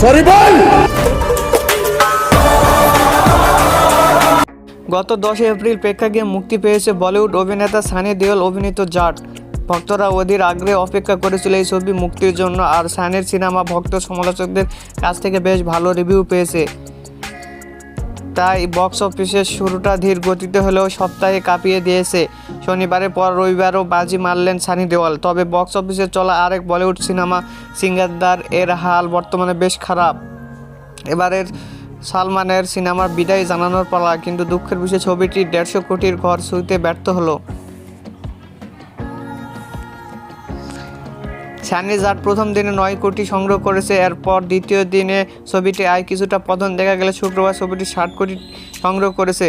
Sorry বল। গত দশই April প্রেক্ষাগৃহে মুক্তি পেয়েছে বলিউড অভিনেতা সানি দেওল, অভিনীত জাট। ভক্তরা অধীর আগ্রহে অপেক্ষা করেছিল এই ছবি মুক্তির জন্য, আর সানের সিনেমা ভক্ত সমালোচকদের কাছ থেকে বেশ ভালো রিভিউ পেয়েছে। তাই বক্স অফিসের শুরুটা ধীর গতিতে হলেও সপ্তাহে কাঁপিয়ে দিয়েছে। শনিবারের পর রবিবারও বাজি মারলেন সানি দেওয়াল। তবে বক্স অফিসে চলা আরেক বলিউড সিনেমা সিঙ্গারদার এর হাল বর্তমানে বেশ খারাপ। এবারের সালমানের সিনেমার বিদায় জানানোর পালা, কিন্তু দুঃখের বিষয়ে, ছবিটি দেড়শো কোটির ঘর ছুঁতে ব্যর্থ হলো। সানি জাট প্রথম দিনে নয় কোটি সংগ্রহ করেছে, এরপর দ্বিতীয় দিনে ছবিটি আয় কিছুটা পতন দেখা গেলে শুক্রবার ছবিটি ষাট কোটি সংগ্রহ করেছে।